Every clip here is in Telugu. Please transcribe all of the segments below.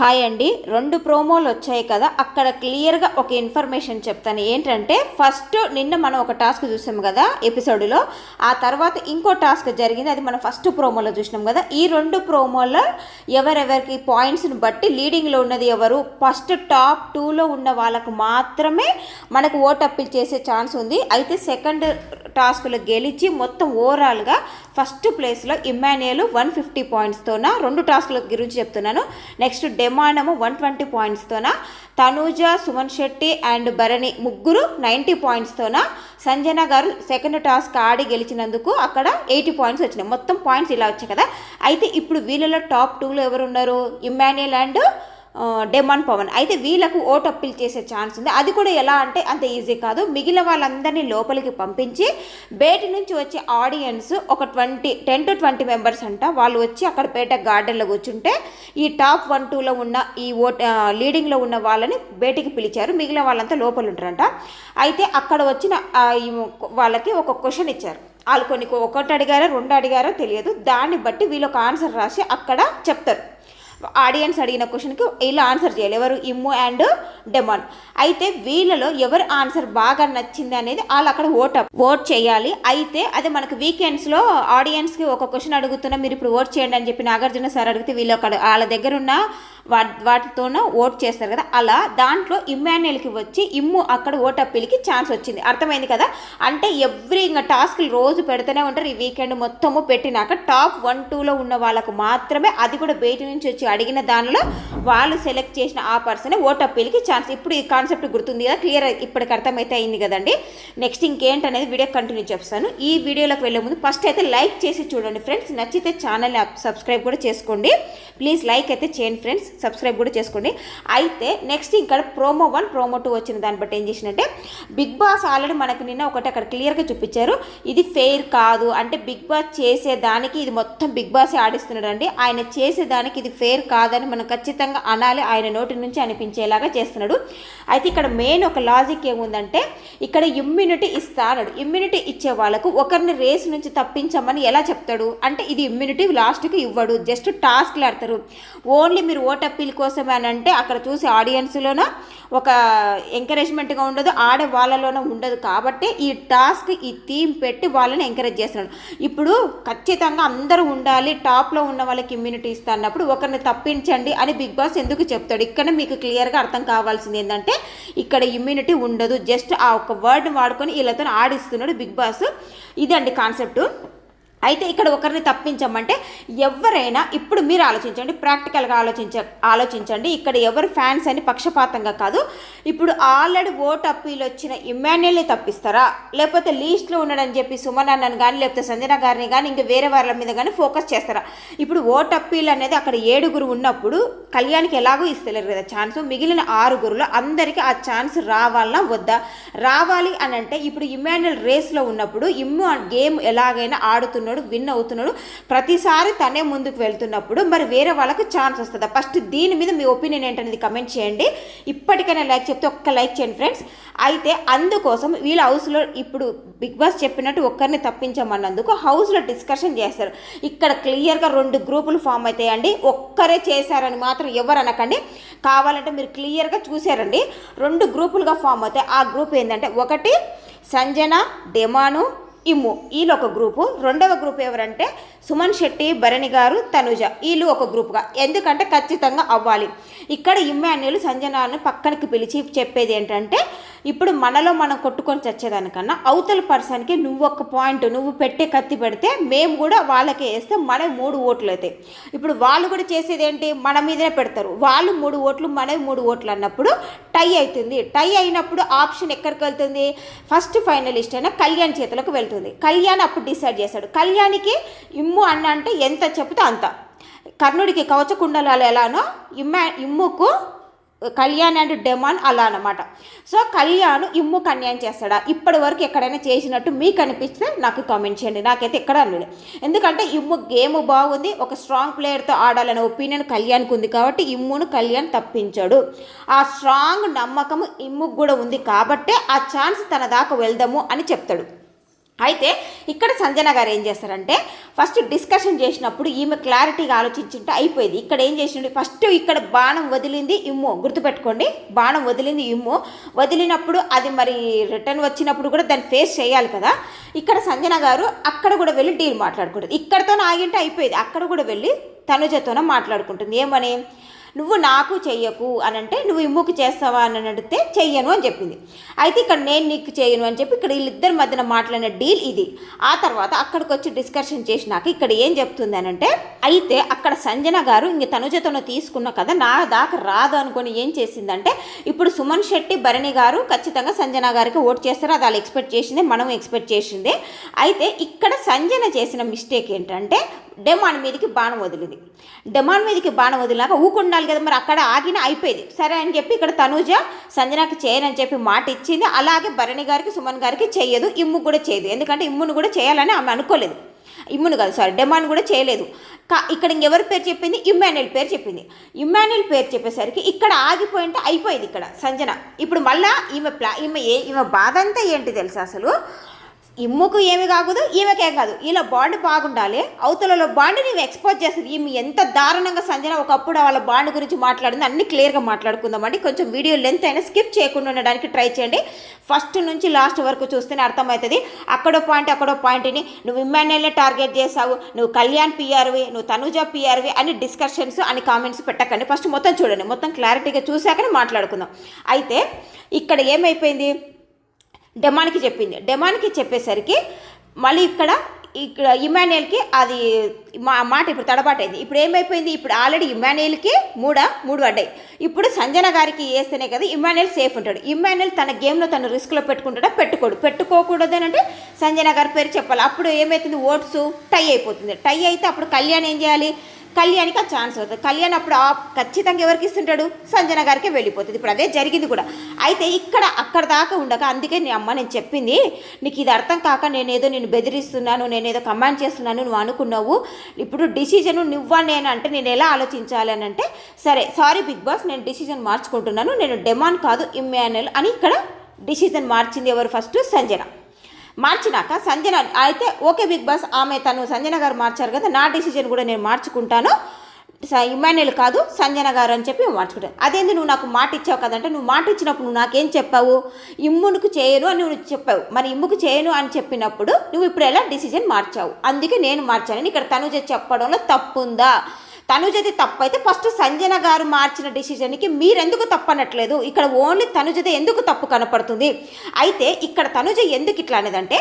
హాయ్ అండి. రెండు ప్రోమోలు వచ్చాయి కదా అక్కడ క్లియర్గా ఒక ఇన్ఫర్మేషన్ చెప్తాను. ఏంటంటే ఫస్ట్ నిన్న మనం ఒక టాస్క్ చూసాం కదా ఎపిసోడ్లో. ఆ తర్వాత ఇంకో టాస్క్ జరిగింది. అది మనం ఫస్ట్ ప్రోమోలో చూసినాం కదా. ఈ రెండు ప్రోమోలో ఎవరెవరికి పాయింట్స్ని బట్టి లీడింగ్లో ఉన్నది ఎవరు? ఫస్ట్ టాప్ టూలో ఉన్న వాళ్ళకు మాత్రమే మనకు ఓట్ అప్పీల్ చేసే ఛాన్స్ ఉంది. అయితే సెకండ్ టాస్క్లో గెలిచి మొత్తం ఓవరాల్గా ఫస్ట్ ప్లేస్లో ఇమ్మాన్యుయల్ వన్ ఫిఫ్టీ పాయింట్స్తోన రెండు టాస్క్ల గురించి చెప్తున్నాను. నెక్స్ట్ డెమానము వన్ ట్వంటీ పాయింట్స్తోన తనూజ సుమన్ శెట్టి అండ్ భరణి ముగ్గురు నైంటీ పాయింట్స్తోన సంజన గారు సెకండ్ టాస్క్ ఆడి గెలిచినందుకు అక్కడ ఎయిటీ పాయింట్స్ వచ్చినాయి. మొత్తం పాయింట్స్ ఇలా వచ్చాయి కదా. అయితే ఇప్పుడు వీళ్ళలో టాప్ టూలో ఎవరున్నారు? ఇమ్మాన్యుయల్ అండ్ డెమాన్ పవన్ అయితే వీళ్ళకు ఓట్ అప్పీల్ చేసే ఛాన్స్ ఉంది. అది కూడా ఎలా అంటే అంత ఈజీ కాదు. మిగిలిన వాళ్ళందరినీ లోపలికి పంపించి బయట నుంచి వచ్చే ఆడియన్స్ ఒక twenty ten to twenty members అంట. వాళ్ళు వచ్చి అక్కడ పేట గార్డెన్లో కూర్చుంటే ఈ టాప్ వన్ టూలో ఉన్న ఈ ఓట్ లీడింగ్లో ఉన్న వాళ్ళని బయటికి పిలిచారు. మిగిలిన వాళ్ళంతా లోపల ఉంటారంట. అయితే అక్కడ వచ్చిన వాళ్ళకి ఒక క్వశ్చన్ ఇచ్చారు. వాళ్ళు కొన్ని ఒకటి అడిగారో రెండు అడిగారో తెలియదు. దాన్ని బట్టి వీళ్ళు ఒక ఆన్సర్ రాసి అక్కడ చెప్తారు. ఆడియన్స్ అడిగిన క్వశ్చన్కి వీళ్ళు ఆన్సర్ చేయాలి. ఎవరు? ఇమ్ము అండ్ డెమాన్. అయితే వీళ్ళలో ఎవరు ఆన్సర్ బాగా నచ్చింది అనేది వాళ్ళు అక్కడ ఓట్ ఓట్ చేయాలి. అయితే అది మనకు వీకెండ్స్లో ఆడియన్స్కి ఒక క్వశ్చన్ అడుగుతున్నా మీరు ఇప్పుడు ఓట్ చేయండి అని చెప్పి నాగార్జున సార్ అడిగితే వీళ్ళు అక్కడ వాళ్ళ దగ్గర ఉన్న వా వాటితోనూ ఓట్ చేస్తారు కదా. అలా దాంట్లో ఇమ్మాన్యుయల్కి వచ్చి ఇమ్ము అక్కడ ఓట్ అప్పీల్కి ఛాన్స్ వచ్చింది. అర్థమైంది కదా? అంటే ఎవ్రీ ఇంకా టాస్క్లు రోజు పెడుతూనే ఉంటారు. ఈ వీకెండ్ మొత్తము పెట్టినాక టాప్ వన్ టూలో ఉన్న వాళ్ళకు మాత్రమే అది కూడా బయట నుంచి వచ్చి అడిగిన దానిలో వాళ్ళు సెలెక్ట్ చేసిన ఆ పర్సన్ ఓట్ అప్పీల్కి ఛాన్స్. ఇప్పుడు ఈ కాన్సెప్ట్ గుర్తుంది కదా? క్లియర్ ఇప్పటికి అర్థమైతే అయింది కదండి. నెక్స్ట్ ఇంకేంటనేది వీడియో కంటిన్యూ చేస్తాను. ఈ వీడియోలోకి వెళ్ళే ముందు ఫస్ట్ అయితే లైక్ చేసి చూడండి ఫ్రెండ్స్. నచ్చితే ఛానల్ని సబ్స్క్రైబ్ కూడా చేసుకోండి. ప్లీజ్ లైక్ అయితే చేయండి ఫ్రెండ్స్. సబ్స్క్రైబ్ కూడా చేసుకోండి. అయితే నెక్స్ట్ ఇక్కడ ప్రోమో వన్ ప్రోమో టూ వచ్చిన దాన్ని బట్టి ఏం చేసినట్టే బిగ్ బాస్ ఆల్రెడీ మనకు నిన్న ఒకటి అక్కడ క్లియర్గా చూపించారు. ఇది ఫెయిర్ కాదు. అంటే బిగ్ బాస్ చేసేదానికి ఇది మొత్తం బిగ్ బాస్ ఆడిస్తున్నాడు అండి ఆయన చేసేదానికి ఇది ఫెయిర్ కాదని మనం ఖచ్చితంగా అనాలి. ఆయన నోటి నుంచి అనిపించేలాగా చేస్తున్నాడు. అయితే ఇక్కడ మెయిన్ ఒక లాజిక్ ఏముందంటే ఇక్కడ ఇమ్యూనిటీ ఇస్తా అన్నాడు ఇమ్యూనిటీ ఇచ్చే వాళ్ళకు ఒకరిని రేస్ నుంచి తప్పించమని ఎలా చెప్తాడు? అంటే ఇది ఇమ్యూనిటీ లాస్ట్కి ఇవ్వడు. జస్ట్ టాస్క్లు ఆడతారు. ఓన్లీ మీరు ఓట్ అప్పీల్ కోసం అని అంటే అక్కడ చూసి ఆడియన్స్లోన ఒక ఎంకరేజ్మెంట్గా ఉండదు ఆడే వాళ్ళలోనూ ఉండదు. కాబట్టి ఈ టాస్క్ ఈ థీమ్ పెట్టి వాళ్ళని ఎంకరేజ్ చేస్తున్నాడు. ఇప్పుడు ఖచ్చితంగా అందరూ ఉండాలి టాప్లో ఉన్న వాళ్ళకి ఇమ్యూనిటీ ఇస్తా అన్నప్పుడు ఒకరిని తప్పించండి అని బిగ్ బాస్ ఎందుకు చెప్తాడు? ఇక్కడ మీకు క్లియర్గా అర్థం కావాల్సింది ఏంటంటే ఇక్కడ ఇమ్యూనిటీ ఉండదు. జస్ట్ ఆ ఒక వర్డ్ని వాడుకొని వీళ్ళతో ఆడిస్తున్నాడు బిగ్ బాస్. ఇదండి కాన్సెప్ట్. అయితే ఇక్కడ ఒకరిని తప్పించమంటే ఎవరైనా ఇప్పుడు మీరు ఆలోచించండి ప్రాక్టికల్గా ఆలోచించ ఆలోచించండి. ఇక్కడ ఎవరు ఫ్యాన్స్ అని పక్షపాతంగా కాదు. ఇప్పుడు ఆల్రెడీ ఓట్ అప్పీల్ వచ్చిన ఇమాన్యుల్ని తప్పిస్తారా? లేకపోతే లీస్ట్లో ఉన్నాడని చెప్పి సుమన్ కానీ లేకపోతే సంజన గారిని కానీ ఇంకా వేరే వాళ్ళ మీద కానీ ఫోకస్ చేస్తారా? ఇప్పుడు ఓట్ అప్పీల్ అనేది అక్కడ ఏడుగురు ఉన్నప్పుడు కళ్యాణ్కి ఎలాగో ఇస్తలేరు కదా ఛాన్స్. మిగిలిన ఆరుగురులో అందరికీ ఆ ఛాన్స్ రావాలా వద్దా? రావాలి అని అంటే ఇప్పుడు ఇమాన్యుల్ రేస్లో ఉన్నప్పుడు ఇమ్ము గేమ్ ఎలాగైనా ఆడుతున్నాడు విన్ అవుతున్నాడు. ప్రతిసారి తనే ముందుకు వెళ్తున్నప్పుడు మరి వేరే వాళ్ళకి ఛాన్స్ వస్తుందా. ఫస్ట్ దీని మీద మీ ఒపీనియన్ ఏంటనేది కమెంట్ చేయండి. ఇప్పటికైనా లైక్ చెప్తే ఒక్క లైక్ చేయండి ఫ్రెండ్స్ అయితే అందుకోసం వీళ్ళ హౌస్లో ఇప్పుడు బిగ్ బాస్ చెప్పినట్టు ఒక్కరిని తప్పించమన్నందుకు హౌస్లో డిస్కషన్ చేస్తారు. ఇక్కడ క్లియర్గా రెండు గ్రూపులు ఫామ్ అవుతాయండి. ఒక్కరే చేశారని మాత్రం ఎవరు అనకండి. కావాలంటే మీరు క్లియర్గా చూసారండి. రెండు గ్రూపులుగా ఫామ్ అవుతాయి. ఆ గ్రూప్ ఏంటంటే ఒకటి సంజన డెమాను ఇమ్ము వీళ్ళు ఒక గ్రూపు. రెండవ గ్రూప్ ఎవరంటే సుమన్ శెట్టి భరణి గారు తనుజ. వీళ్ళు ఒక గ్రూప్గా. ఎందుకంటే ఖచ్చితంగా అవ్వాలి. ఇక్కడ ఇమ్మాన్యులు సంజనాన్ని పక్కనకి పిలిచి చెప్పేది ఏంటంటే ఇప్పుడు మనలో మనం కొట్టుకొని చచ్చేదానికన్నా అవతల పర్సన్కి నువ్వు ఒక పాయింట్ నువ్వు పెట్టే కత్తి పెడితే మేము కూడా వాళ్ళకే వేస్తే మన మూడు ఓట్లు అవుతాయి. ఇప్పుడు వాళ్ళు కూడా చేసేది ఏంటి? మన మీదనే పెడతారు. వాళ్ళు మూడు ఓట్లు మనవి మూడు ఓట్లు అన్నప్పుడు టై అవుతుంది. టై అయినప్పుడు ఆప్షన్ ఎక్కడికి వెళ్తుంది? ఫస్ట్ ఫైనలిస్ట్ అయినా కళ్యాణ్ చేతులకు వెళ్తుంది. కళ్యాణ్ అప్పుడు డిసైడ్ చేశాడు. కళ్యాణ్కి ఇమ్ము అన్న అంటే ఎంత చెప్తే అంత. కర్ణుడికి కవచకుండలాలు ఎలానో ఇమ్మ ఇమ్ముకు కళ్యాణ్ అండ్ డెమాన్ అలా అనమాట సో కళ్యాణ్ ఇమ్ము అన్యాయం చేస్తాడా? ఇప్పటి వరకు ఎక్కడైనా చేసినట్టు మీకు అనిపిస్తే నాకు కామెంట్ చేయండి. నాకైతే ఎక్కడ అనలేదు. ఎందుకంటే ఇమ్ము గేమ్ బాగుంది. ఒక స్ట్రాంగ్ ప్లేయర్తో ఆడాలనే ఒపీనియన్ కళ్యాణ్కి ఉంది కాబట్టి ఇమ్మును కళ్యాణ్ తప్పించాడు. ఆ స్ట్రాంగ్ నమ్మకం ఇమ్ముకు కూడా ఉంది కాబట్టే ఆ ఛాన్స్ తన దాకా వెళ్దాము అని చెప్తాడు. అయితే ఇక్కడ సంజన గారు ఏం చేస్తారంటే ఫస్ట్ డిస్కషన్ చేసినప్పుడు ఈమె క్లారిటీగా ఆలోచించుంటే అయిపోయింది. ఇక్కడ ఏం చేసిండు? ఫస్ట్ ఇక్కడ బాణం వదిలింది ఇమ్ము. గుర్తుపెట్టుకోండి బాణం వదిలింది ఇమ్ము. వదిలినప్పుడు అది మరి రిటర్న్ వచ్చినప్పుడు కూడా దాన్ని ఫేస్ చేయాలి కదా. ఇక్కడ సంజన గారు అక్కడ కూడా వెళ్ళి డీల్ మాట్లాడుకుంటుంది. ఇక్కడతో ఆగింటే అయిపోయింది. అక్కడ కూడా వెళ్ళి తనుజతోనే మాట్లాడుకుంటుంది. ఏమని? నువ్వు నాకు చెయ్యకు అని అంటే నువ్వు ఇమ్ముకు చేస్తావా అని అడిగితే చెయ్యను అని చెప్పింది. అయితే ఇక్కడ నేను నీకు చేయను అని చెప్పి ఇక్కడ వీళ్ళిద్దరి మధ్యన మాట్లాడిన డీల్ ఇది. ఆ తర్వాత అక్కడికి వచ్చి డిస్కషన్ చేసినాక ఇక్కడ ఏం చెప్తుంది అని అంటే అయితే అక్కడ సంజన గారు ఇంక తనుజతను తీసుకున్న కదా నా దాకా రాదు అనుకుని ఏం చేసిందంటే ఇప్పుడు సుమన్ శెట్టి భరణి గారు ఖచ్చితంగా సంజన గారికి ఓట్ చేస్తారు. అది వాళ్ళు ఎక్స్పెక్ట్ చేసింది మనం ఎక్స్పెక్ట్ చేసింది. అయితే ఇక్కడ సంజన చేసిన మిస్టేక్ ఏంటంటే డెమాన్ మీదకి బాణం వదిలింది. డెమాన్ మీదకి బాణం వదిలినాక ఊకుండాలి కదా మరి అక్కడ ఆగిన అయిపోయింది. సరే అని చెప్పి ఇక్కడ తనూజ సంజనాకి చేయనని చెప్పి మాట ఇచ్చింది. అలాగే భరణి గారికి సుమన్ గారికి చేయదు. ఇమ్ము కూడా చేయదు. ఎందుకంటే ఇమ్మును కూడా చేయాలని ఆమె అనుకోలేదు. ఇమ్మును కాదు సారీ డెమాన్ కూడా చేయలేదు. కా ఇక్కడ ఇంకెవరి పేరు చెప్పింది? ఇమ్మాన్యుల్ పేరు చెప్పింది. ఇమ్మాన్యుల్ పేరు చెప్పేసరికి ఇక్కడ ఆగిపోయింటే అయిపోయింది ఇక్కడ సంజన. ఇప్పుడు మళ్ళా ఈమె ప్లా ఈమె ఏ ఈమె బాధ అంతా ఏంటి తెలుసా అసలు? ఇమ్ముకు ఏమి కాకూడదు ఈమెకేం కాదు. ఇలా బాండ్ బాగుండాలి. అవతలలో బాండ్ నీవు ఎక్స్పోజ్ చేస్తుంది ఈమె ఎంత దారుణంగా సంజన ఒకప్పుడు వాళ్ళ బాండ్ గురించి మాట్లాడింది అన్ని క్లియర్గా మాట్లాడుకుందామండి కొంచెం వీడియో లెంత్ అయినా స్కిప్ చేయకుండా ఉండడానికి ట్రై చేయండి. ఫస్ట్ నుంచి లాస్ట్ వరకు చూస్తేనే అర్థమవుతుంది. అక్కడో పాయింట్ అక్కడో పాయింట్ని నువ్వు ఇమ్మాన్యుల్నే టార్గెట్ చేసావు నువ్వు కళ్యాణ్ పిఆర్వి నువ్వు తనుజ పిఆర్వి అని డిస్కషన్స్ అని కామెంట్స్ పెట్టకండి. ఫస్ట్ మొత్తం చూడండి. మొత్తం క్లారిటీగా చూశాకనే మాట్లాడుకుందాం. అయితే ఇక్కడ ఏమైపోయింది? డెమాన్కి చెప్పింది. డెమాన్కి చెప్పేసరికి మళ్ళీ ఇక్కడ ఇక్కడ ఇమాన్యుయల్కి అది మా మాట ఇప్పుడు తడబాటైంది. ఇప్పుడు ఏమైపోయింది? ఇప్పుడు ఆల్రెడీ ఇమాన్యుయల్కి మూడ? మూడు పడ్డాయి ఇప్పుడు సంజన గారికి వేస్తేనే కదా ఇమాన్యుయల్ సేఫ్ ఉంటాడు. ఇమాన్యుయల్ తన గేమ్లో తను రిస్క్లో పెట్టుకుంటాడా? పెట్టుకోడు. పెట్టుకోకూడదు అని అంటే సంజన గారి పేరు చెప్పాలి. అప్పుడు ఏమవుతుంది ఓట్స్ టై అయిపోతుంది. టై అయితే అప్పుడు కళ్యాణ్ ఏం చేయాలి? కళ్యాణ్కి ఆ ఛాన్స్ అవుతుంది కళ్యాణ్ అప్పుడు ఖచ్చితంగా ఎవరికి ఇస్తుంటాడు? సంజన గారికి వెళ్ళిపోతుంది. ఇప్పుడు అదే జరిగింది కూడా. అయితే ఇక్కడ అక్కడ దాకా ఉండక అందుకే నీ అమ్మ నేను చెప్పింది నీకు ఇది అర్థం కాక నేనేదో నేను బెదిరిస్తున్నాను నేనేదో కమాండ్ చేస్తున్నాను నువ్వు అనుకున్నావు. ఇప్పుడు డిసిజన్ నువ్వా నేను అంటే నేను ఎలా ఆలోచించాలి అని అంటే సరే సారీ బిగ్ బాస్ నేను డిసిజన్ మార్చుకుంటున్నాను నేను డెమాన్ కాదు ఇమ్మాన్యుల్ అని ఇక్కడ డిసిజన్ మార్చింది ఎవరు? ఫస్ట్ సంజన. మార్చినాక సంజన అయితే ఓకే బిగ్ బాస్ ఆమె తను సంజన గారు మార్చారు కదా నా డిసిజన్ కూడా నేను మార్చుకుంటాను. స- ఇమాన్యుల్ కాదు సంజన గారు అని చెప్పి మార్చుకుంటాను అదేంది నువ్వు నాకు మాట ఇచ్చావు కదంటే నువ్వు మాట ఇచ్చినప్పుడు నువ్వు నాకేం చెప్పావు? ఇమ్మునుకు చేయను అని నువ్వు చెప్పావు. మరి ఇమ్ముకు చేయను అని చెప్పినప్పుడు నువ్వు ఇప్పుడు ఎలా డిసిజన్ మార్చావు? అందుకే నేను మార్చాను. ఇక్కడ తనుజ చెప్పడంలో తప్పుందా? తనుజది తప్పు అయితే ఫస్ట్ సంజన గారు మార్చిన డిసిజన్కి మీరెందుకు తప్పనట్లేదు? ఇక్కడ ఓన్లీ తనుజది ఎందుకు తప్పు కనపడుతుంది? అయితే ఇక్కడ తనుజ ఎందుకు ఇట్లా అనేదంటే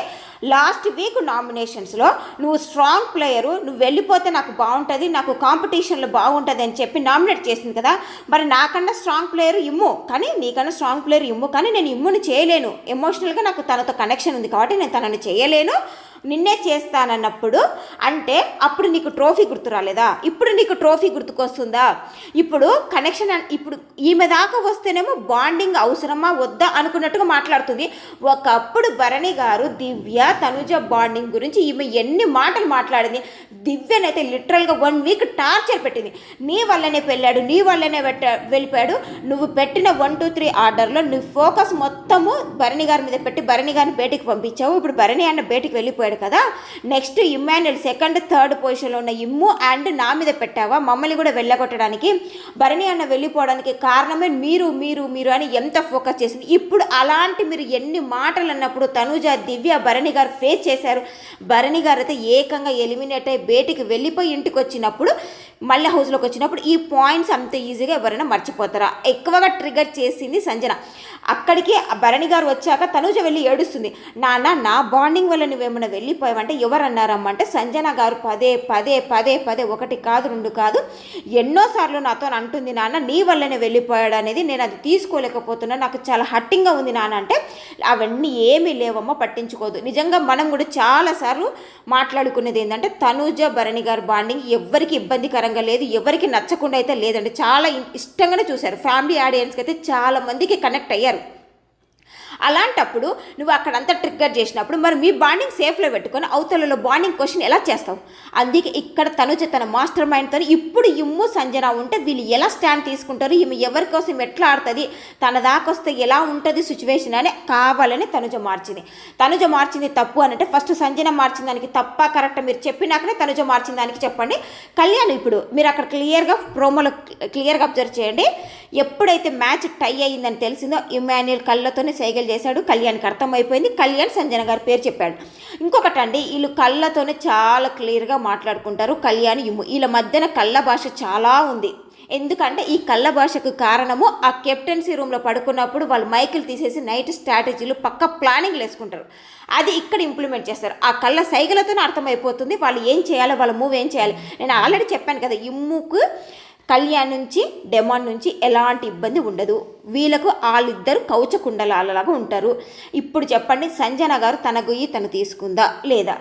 లాస్ట్ వీక్ నామినేషన్స్లో నువ్వు స్ట్రాంగ్ ప్లేయరు నువ్వు వెళ్ళిపోతే నాకు బాగుంటుంది నాకు కాంపిటీషన్లో బాగుంటుంది అని చెప్పి నామినేట్ చేసింది కదా మరి నాకన్నా స్ట్రాంగ్ ప్లేయర్ ఇమ్ము. కానీ నీకన్నా స్ట్రాంగ్ ప్లేయర్ ఇమ్ము. కానీ నేను ఇమ్ముని చేయలేను. ఎమోషనల్గా నాకు తనతో కనెక్షన్ ఉంది కాబట్టి నేను తనని చేయలేను. నిన్నే చేస్తానన్నప్పుడు అంటే అప్పుడు నీకు ట్రోఫీ గుర్తు రాలేదా? ఇప్పుడు నీకు ట్రోఫీ గుర్తుకొస్తుందా? ఇప్పుడు కనెక్షన్ ఇప్పుడు ఈమె దాకా వస్తేనేమో బాండింగ్ అవసరమా? వద్దా? అనుకున్నట్టుగా మాట్లాడుతుంది. ఒకప్పుడు భరణి గారు దివ్య తనుజ బాండింగ్ గురించి ఈమె ఎన్ని మాటలు మాట్లాడింది. దివ్యనైతే లిటరల్గా వన్ వీక్ టార్చర్ పెట్టింది. నీ వల్లనే పెళ్ళాడు నీ వల్లనే పెట్ట వెళ్ళిపోయాడు. నువ్వు పెట్టిన వన్ టూ త్రీ ఆర్డర్లో నీ ఫోకస్ మొత్తము భరణి గారి మీద పెట్టి భరణి గారిని బయటికి పంపించావు. ఇప్పుడు భరణి అన్న బయటికి వెళ్ళిపోయాడు. కదా. నెక్స్ట్ ఇమ్మాన్యుల్ సెకండ్ థర్డ్ పొజిషన్లో ఉన్న ఇమ్ము అండ్ నా మీద పెట్టావా? మమ్మల్ని కూడా వెళ్ళగొట్టడానికి భరణి అన్న వెళ్ళిపోవడానికి కారణమే మీరు మీరు మీరు అని ఎంత ఫోకస్ చేసింది. ఇప్పుడు అలాంటి మీరు ఎన్ని మాటలు అన్నప్పుడు తనుజ దివ్య భరణి గారు ఫేస్ చేశారు. భరణి గారు అయితే ఏకంగా ఎలిమినేట్ అయ్యి బయటికి వెళ్ళిపోయి ఇంటికి వచ్చినప్పుడు మళ్ళీ హౌస్లోకి వచ్చినప్పుడు ఈ పాయింట్స్ అంత ఈజీగా ఎవరైనా మర్చిపోతారా? ఎక్కువగా ట్రిగర్ చేసింది సంజన. అక్కడికి భరణి గారు వచ్చాక తనుజ వెళ్ళి ఏడుస్తుంది. నాన్న నా బాండింగ్ వల్ల నువ్వేమైనా వెళ్ళిపోయావంటే ఎవరన్నారమ్మా అంటే సంజన గారు పదే పదే పదే పదే ఒకటి కాదు రెండు కాదు. ఎన్నోసార్లు నాతో అంటుంది నాన్న నీ వల్లనే వెళ్ళిపోయాడు అనేది నేను అది తీసుకోలేకపోతున్నా. నాకు చాలా హట్టింగ్గా ఉంది నాన్న అంటే అవన్నీ ఏమీ లేవమ్మా పట్టించుకోదు. నిజంగా మనం కూడా చాలాసార్లు మాట్లాడుకునేది ఏంటంటే తనూజ భరణి గారు బాండింగ్ ఎవరికి ఇబ్బందికరంగా లేదు ఎవరికి నచ్చకుండా అయితే లేదండి. చాలా ఇష్టంగానే చూశారు. ఫ్యామిలీ ఆడియన్స్కి అయితే చాలా మందికి కనెక్ట్ అయ్యారు. అలాంటప్పుడు నువ్వు అక్కడంతా ట్రిగ్గర్ చేసినప్పుడు మరి మీ బాండింగ్ సేఫ్లో పెట్టుకొని అవతలలో బాండింగ్ క్వశ్చన్ ఎలా చేస్తావు? అందుకే ఇక్కడ తనుజ తన మాస్టర్ మైండ్తో ఇప్పుడు ఇమ్ము సంజన ఉంటే వీళ్ళు ఎలా స్టాండ్ తీసుకుంటారు? ఈమె ఎవరి కోసం ఎట్లా ఆడుతుంది? తన దాకొస్తే ఎలా ఉంటుంది సిచ్యువేషన్ అని కావాలని తనుజ మార్చింది. తనుజ మార్చింది తప్పు అని అంటే ఫస్ట్ సంజన మార్చిన దానికి తప్ప కరెక్ట్ మీరు చెప్పినాకనే తనుజ మార్చిన దానికి చెప్పండి. కళ్యాణ్ ఇప్పుడు మీరు అక్కడ క్లియర్గా ప్రోమోలో క్లియర్గా అబ్జర్వ్ చేయండి. ఎప్పుడైతే మ్యాచ్ టై అయ్యిందని తెలిసిందో ఇమాన్యుల్ కళ్ళతోనే సైగలు చేశాడు. కళ్యాణ్కి అర్థమైపోయింది. కళ్యాణ్ సంజన గారి పేరు చెప్పాడు. ఇంకొకటి అండి వీళ్ళు కళ్ళతోనే చాలా క్లియర్గా మాట్లాడుకుంటారు. కళ్యాణ్ ఇమ్ము వీళ్ళ మధ్యన కళ్ళ భాష చాలా ఉంది. ఎందుకంటే ఈ కళ్ళ భాషకు కారణము ఆ కెప్టెన్సీ రూమ్లో పడుకున్నప్పుడు వాళ్ళు మైకులు తీసేసి నైట్ స్ట్రాటజీలు పక్క ప్లానింగ్లు వేసుకుంటారు. అది ఇక్కడ ఇంప్లిమెంట్ చేస్తారు. ఆ కళ్ళ సైగలతోనే అర్థమైపోతుంది. వాళ్ళు ఏం చేయాలో వాళ్ళ మూవ్ ఏం చేయాలి. నేను ఆల్రెడీ చెప్పాను కదా ఇమ్ముకు కళ్యాణ్ నుంచి డెమాన్ నుంచి ఎలాంటి ఇబ్బంది ఉండదు. వీళ్ళకు వాళ్ళిద్దరు కౌచ కుండలాలలాగా ఉంటారు. ఇప్పుడు చెప్పండి సంజన గారు తన గుయ్యి తను తీసుకుందా లేదా?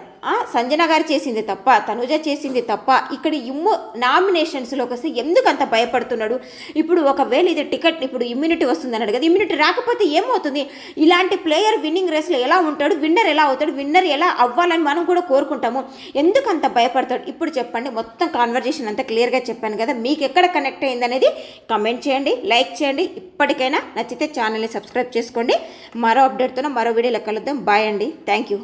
సంజన గారు చేసింది తప్ప తనుజ చేసింది తప్ప ఇక్కడ ఇమ్ము నామినేషన్స్లోకి వస్తే ఎందుకు అంత భయపడుతున్నాడు? ఇప్పుడు ఒకవేళ ఇది టికెట్ ఇప్పుడు ఇమ్యూనిటీ వస్తుంది అన్నాడు కదా ఇమ్యూనిటీ రాకపోతే ఏమవుతుంది? ఇలాంటి ప్లేయర్ విన్నింగ్ రేస్లో ఎలా ఉంటాడు? విన్నర్ ఎలా అవుతాడు? విన్నర్ ఎలా అవ్వాలని మనం కూడా కోరుకుంటాము. ఎందుకు అంత భయపడతాడు? ఇప్పుడు చెప్పండి మొత్తం కాన్వర్జేషన్ అంతా క్లియర్గా చెప్పాను కదా మీకు ఎక్కడ కనెక్ట్ అయిందనేది కమెంట్ చేయండి లైక్ చేయండి. ఇప్పటికైనా నచ్చితే ఛానల్ని సబ్స్క్రైబ్ చేసుకోండి. మరో అప్డేట్తో మరో వీడియోలో కలుద్దాం బాయ్ అండి. Thank you